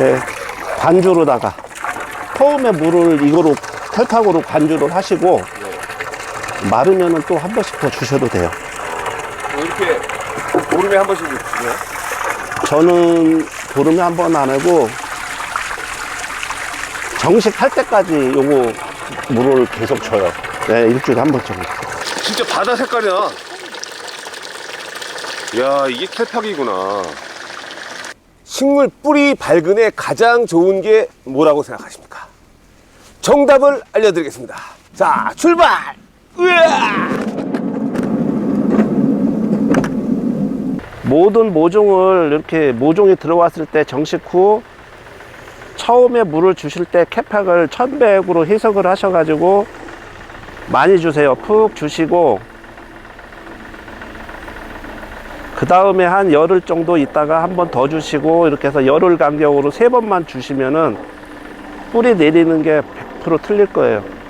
네, 관주로다가 처음에 물을 이거로 털탁으로 관주를 하시고 마르면은 또 한 번씩 더 주셔도 돼요. 뭐 이렇게 보름에 한 번씩 주세요? 저는 보름에 한 번 안 하고 정식 할 때까지 요거 물을 계속 줘요. 네, 일주일에 한 번 정도. 진짜 바다 색깔이야. 야, 이게 캘팍이구나. 식물 뿌리 발근에 가장 좋은 게 뭐라고 생각하십니까? 정답을 알려드리겠습니다. 자, 출발! 으아! 모든 모종을 이렇게 모종이 들어왔을 때 정식 후 처음에 물을 주실 때 캐팍을 1100으로 해석을 하셔가지고 많이 주세요. 푹 주시고 그 다음에 한 열흘 정도 있다가 한 번 더 주시고 이렇게 해서 열흘 간격으로 세 번만 주시면은 뿌리 내리는 게 100% 틀릴 거예요.